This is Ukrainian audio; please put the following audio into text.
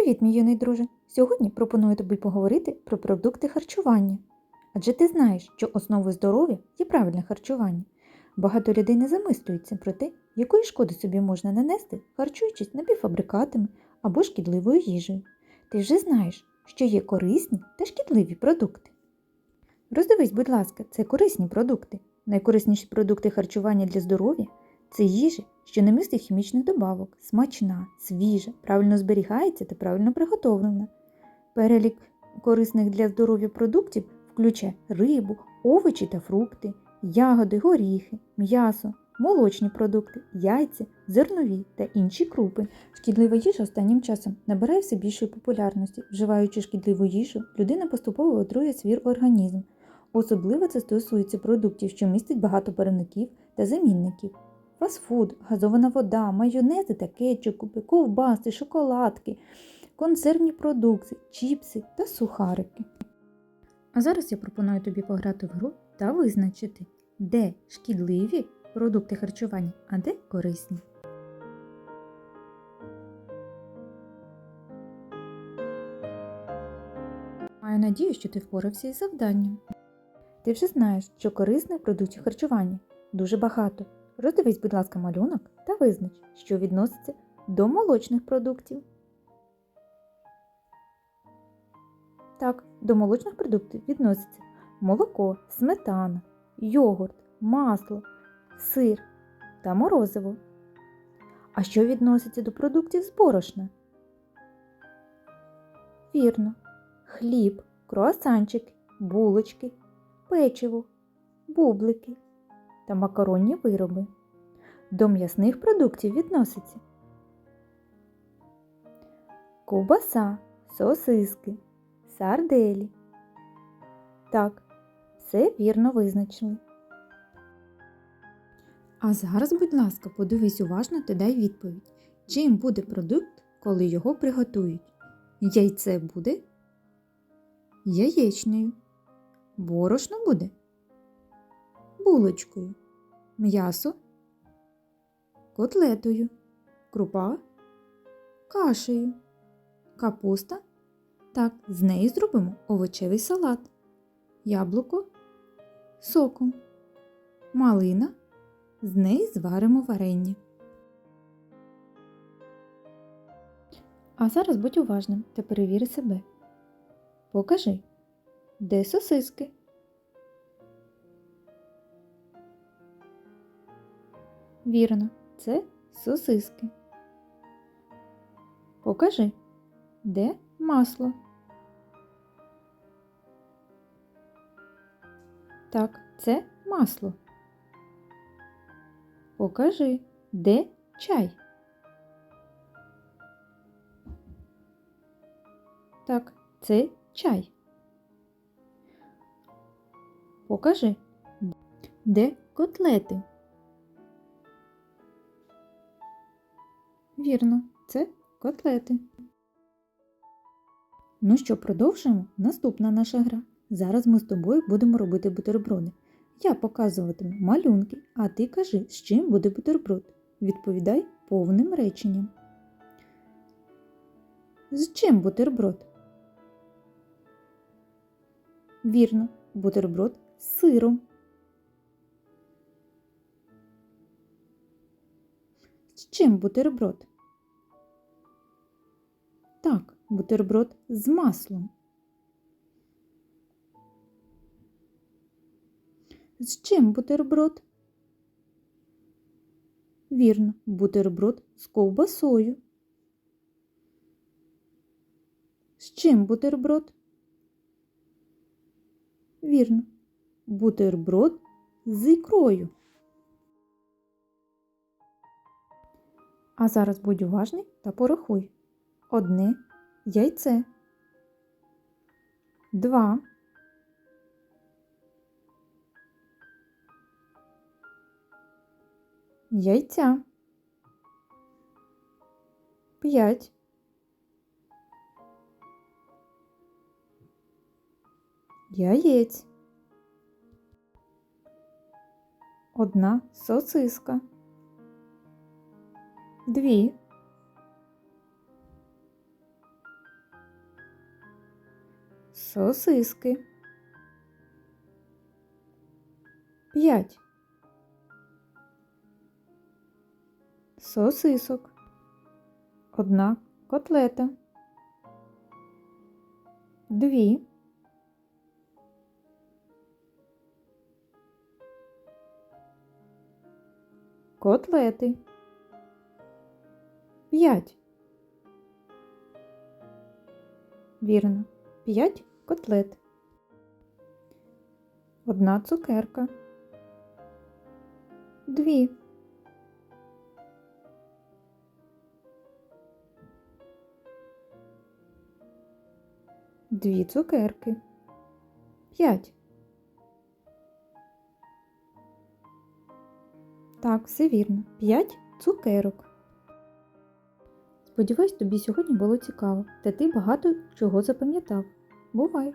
Привіт, мій юний друже! Сьогодні пропоную тобі поговорити про продукти харчування. Адже ти знаєш, що основою здоров'я є правильне харчування. Багато людей не замислюються про те, якої шкоди собі можна нанести, харчуючись напівфабрикатами або шкідливою їжею. Ти вже знаєш, що є корисні та шкідливі продукти. Роздивись, будь ласка, це корисні продукти. Найкорисніші продукти харчування для здоров'я це їжа, що не містить хімічних добавок, смачна, свіжа, правильно зберігається та правильно приготовлена. Перелік корисних для здоров'я продуктів включає рибу, овочі та фрукти, ягоди, горіхи, м'ясо, молочні продукти, яйця, зернові та інші крупи. Шкідлива їжа останнім часом набирає все більшої популярності. Вживаючи шкідливу їжу, людина поступово отрує свій організм. Особливо це стосується продуктів, що містять багато парників та замінників. Фастфуд, газована вода, майонези та кетчупи, ковбаси, шоколадки, консервні продукти, чіпси та сухарики. А зараз я пропоную тобі пограти в гру та визначити, де шкідливі продукти харчування, а де корисні. Маю надію, що ти впорався із завданням. Ти вже знаєш, що корисних продуктів харчування дуже багато. Роздивись, будь ласка, малюнок та визнач, що відноситься до молочних продуктів. Так, до молочних продуктів відноситься молоко, сметана, йогурт, масло, сир та морозиво. А що відноситься до продуктів з борошна? Вірно, хліб, круасанчики, булочки, печиво, бублики та макаронні вироби. До м'ясних продуктів відноситься ковбаса, сосиски, сарделі. Так, все вірно визначили. А зараз, будь ласка, подивись уважно та дай відповідь. Чим буде продукт, коли його приготують? Яйце буде? Яєчнею. Борошно буде? Булочкою. М'ясо? Котлетою. Крупа? Кашею. Капуста? Так, з неї зробимо овочевий салат. Яблуко соком. Малина. З неї зваримо варення. А зараз будь уважним та перевіри себе. Покажи, де сосиски? Вірно, це сосиски. Покажи, де масло? Так, це масло. Покажи, де чай? Так, це чай. Покажи, де котлети? Вірно, це котлети. Ну що, продовжуємо? Наступна наша гра. Зараз ми з тобою будемо робити бутерброди. Я показуватиму малюнки, а ти кажи, з чим буде бутерброд. Відповідай повним реченням. З чим бутерброд? Вірно, бутерброд з сиром. З чим бутерброд? Так, бутерброд з маслом. З чим бутерброд? Вірно, бутерброд з ковбасою. З чим бутерброд? Вірно, бутерброд з ікрою. А зараз будь уважний та порахуй. Одне яйце. Два. Яйця. П'ять. Яєць. Одна сосиска. Дві. Сосиски. П'ять. Сосисок. Одна котлета. Дві. Котлети. П'ять. Вірно. П'ять котлет. Одна цукерка. Дві. Дві цукерки. П'ять. Так, все вірно. П'ять цукерок. Сподіваюсь, тобі сьогодні було цікаво, та ти багато чого запам'ятав. Бувай!